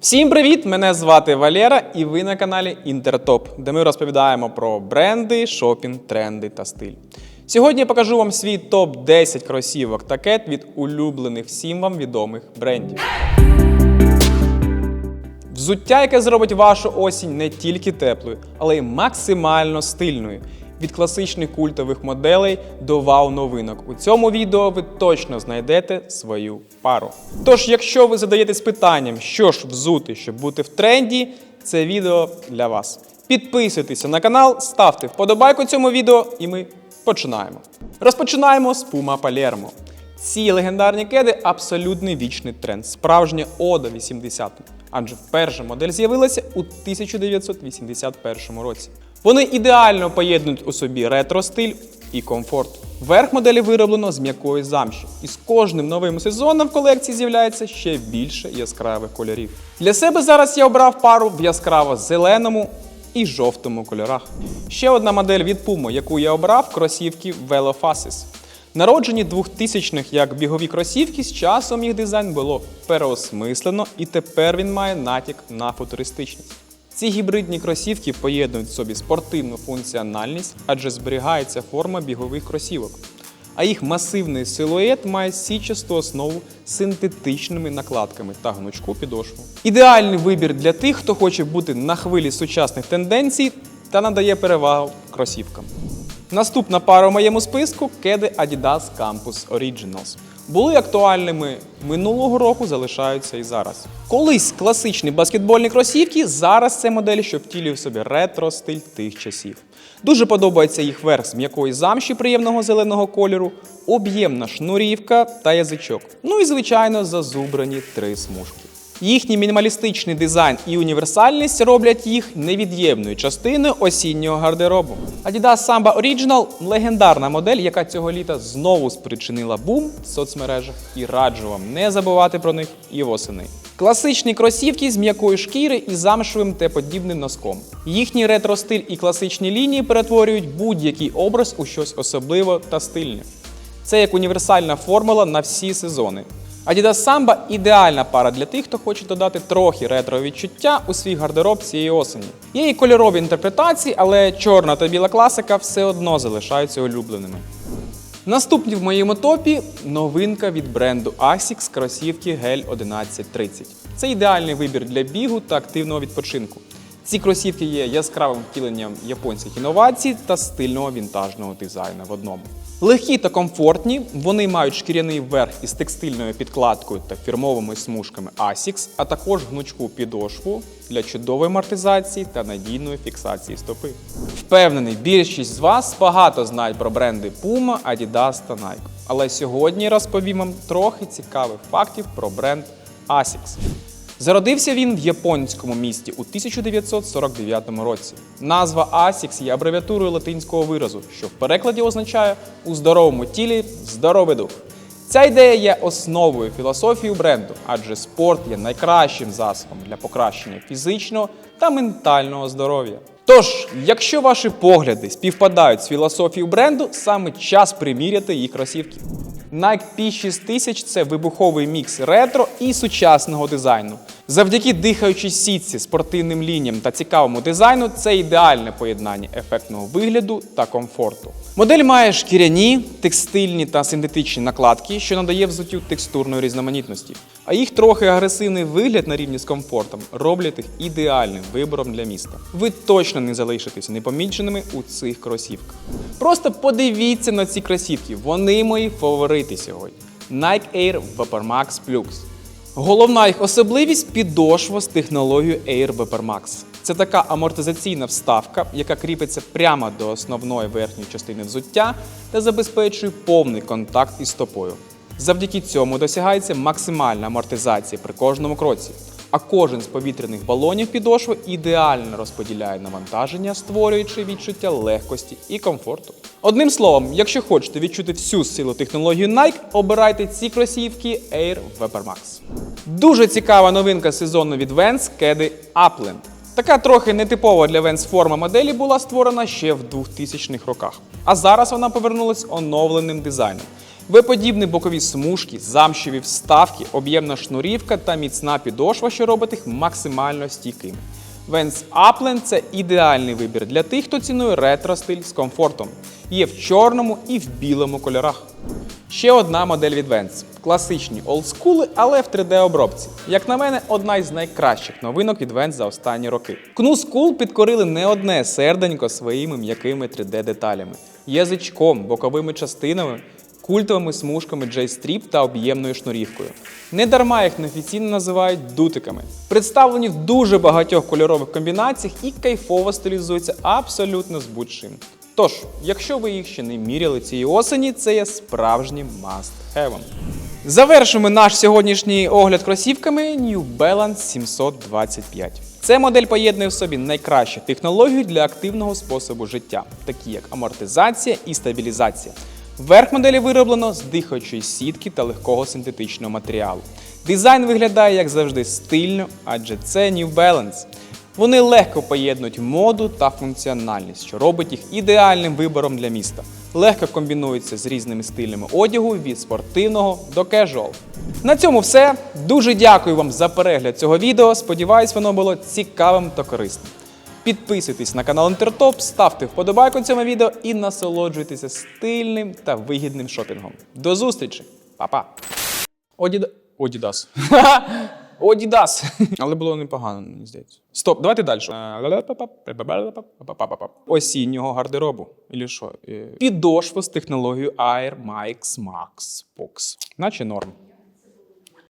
Всім привіт! Мене звати Валера, і ви на каналі Інтертоп, де ми розповідаємо про бренди, шопінг, тренди та стиль. Сьогодні я покажу вам свій топ 10 кросівок та кет від улюблених всім вам відомих брендів. Взуття, яке зробить вашу осінь не тільки теплою, але й максимально стильною. Від класичних культових моделей до вау-новинок. У цьому відео ви точно знайдете свою пару. Тож, якщо ви задаєтесь питанням, що ж взути, щоб бути в тренді, це відео для вас. Підписуйтеся на канал, ставте вподобайку цьому відео, і ми починаємо. Розпочинаємо з Puma Palermo. Ці легендарні кеди абсолютний вічний тренд, справжня ода 80-м. Адже перша модель з'явилася у 1981 році. Вони ідеально поєднують у собі ретро-стиль і комфорт. Верх моделі вироблено з м'якої замші, і з кожним новим сезоном в колекції з'являється ще більше яскравих кольорів. Для себе зараз я обрав пару в яскраво-зеленому і жовтому кольорах. Ще одна модель від Puma, яку я обрав, кросівки Velofasis. Народжені 2000-х як бігові кросівки, з часом їх дизайн було переосмислено, і тепер він має натяк на футуристичність. Ці гібридні кросівки поєднують в собі спортивну функціональність, адже зберігається форма бігових кросівок. А їх масивний силует має січасту основу з синтетичними накладками та гнучку підошву. Ідеальний вибір для тих, хто хоче бути на хвилі сучасних тенденцій та надає перевагу кросівкам. Наступна пара у моєму списку кеди Adidas Campus Originals. Були актуальними минулого року, залишаються і зараз. Колись класичні баскетбольні кросівки, зараз це модель, що втілює в собі ретро-стиль тих часів. Дуже подобається їх верх з м'якої замші приємного зеленого кольору, об'ємна шнурівка та язичок. Ну і, звичайно, зазубрані три смужки. Їхній мінімалістичний дизайн і універсальність роблять їх невід'ємною частиною осіннього гардеробу. Adidas Samba Original – легендарна модель, яка цього літа знову спричинила бум в соцмережах і раджу вам не забувати про них і восени. Класичні кросівки з м'якої шкіри і замшевим та подібним носком. Їхній ретро-стиль і класичні лінії перетворюють будь-який образ у щось особливе та стильне. Це як універсальна формула на всі сезони. Adidas Samba – ідеальна пара для тих, хто хоче додати трохи ретро відчуття у свій гардероб цієї осені. Є і кольорові інтерпретації, але чорна та біла класика все одно залишаються улюбленими. Наступні в моєму топі новинка від бренду Asics кросівки Gel 1130. Це ідеальний вибір для бігу та активного відпочинку. Ці кросівки є яскравим втіленням японських інновацій та стильного вінтажного дизайну в одному. Легкі та комфортні, вони мають шкіряний верх із текстильною підкладкою та фірмовими смужками Asics, а також гнучку підошву для чудової амортизації та надійної фіксації стопи. Впевнений, більшість з вас багато знають про бренди Puma, Adidas та Nike. Але сьогодні розповім вам трохи цікавих фактів про бренд Asics. Зародився він в японському місті у 1949 році. Назва ASICS є абревіатурою латинського виразу, що в перекладі означає у здоровому тілі здоровий дух. Ця ідея є основою філософії бренду, адже спорт є найкращим засобом для покращення фізичного та ментального здоров'я. Тож, якщо ваші погляди співпадають з філософією бренду, саме час приміряти їх кросівки. Nike P6000 – це вибуховий мікс ретро і сучасного дизайну. Завдяки дихаючій сітці, спортивним лініям та цікавому дизайну це ідеальне поєднання ефектного вигляду та комфорту. Модель має шкіряні, текстильні та синтетичні накладки, що надає взуттю текстурної різноманітності. А їх трохи агресивний вигляд на рівні з комфортом роблять їх ідеальним вибором для міста. Ви точно не залишитесь непоміченими у цих кросівках. Просто подивіться на ці кросівки, вони мої фаворити сьогодні. Nike Air Vapor Max Plus. Головна їх особливість підошва з технологією Air Vapor Max. Це така амортизаційна вставка, яка кріпиться прямо до основної верхньої частини взуття та забезпечує повний контакт із стопою. Завдяки цьому досягається максимальна амортизація при кожному кроці. А кожен з повітряних балонів підошви ідеально розподіляє навантаження, створюючи відчуття легкості і комфорту. Одним словом, якщо хочете відчути всю силу технології Nike, обирайте ці кросівки Air Vapor Max. Дуже цікава новинка сезону від Vans – кеди Upland. Така трохи нетипова для Vans форма моделі була створена ще в 2000-х роках. А зараз вона повернулась оновленим дизайном. V-подібні бокові смужки, замшеві вставки, об'ємна шнурівка та міцна підошва, що робить їх максимально стійкими. Vans Upland – це ідеальний вибір для тих, хто цінує ретро-стиль з комфортом. Є в чорному і в білому кольорах. Ще одна модель від Vans. Класичні олдскули, але в 3D-обробці. Як на мене, одна із найкращих новинок від Vans за останні роки. Кнус Cool підкорили не одне серденько своїми м'якими 3D-деталями, язичком, боковими частинами, культовими смужками J-Strip та об'ємною шнурівкою. Недарма їх неофіційно називають дутиками. Представлені в дуже багатьох кольорових комбінаціях і кайфово стилізуються абсолютно з будь-чим. Тож, якщо ви їх ще не міряли цієї осені, це є справжнім must-have. Завершимо наш сьогоднішній огляд кросівками New Balance 725. Ця модель поєднує в собі найкращі технології для активного способу життя, такі як амортизація і стабілізація. Верх моделі вироблено з дихаючої сітки та легкого синтетичного матеріалу. Дизайн виглядає як завжди стильно, адже це New Balance. Вони легко поєднують моду та функціональність, що робить їх ідеальним вибором для міста. Легко комбінуються з різними стилями одягу від спортивного до кежуал. На цьому все. Дуже дякую вам за перегляд цього відео. Сподіваюсь, воно було цікавим та корисним. Підписуйтесь на канал Інтертоп, ставте вподобайку цьому відео і насолоджуйтеся стильним та вигідним шопінгом. До зустрічі! Па-па! Одіда... Одідас. Одідас. Але було непогано, мені здається. Стоп, давайте далі. Осіннього гардеробу. Ілі що? Е, Підошва з технологією Air Max Max Box. Наче норм.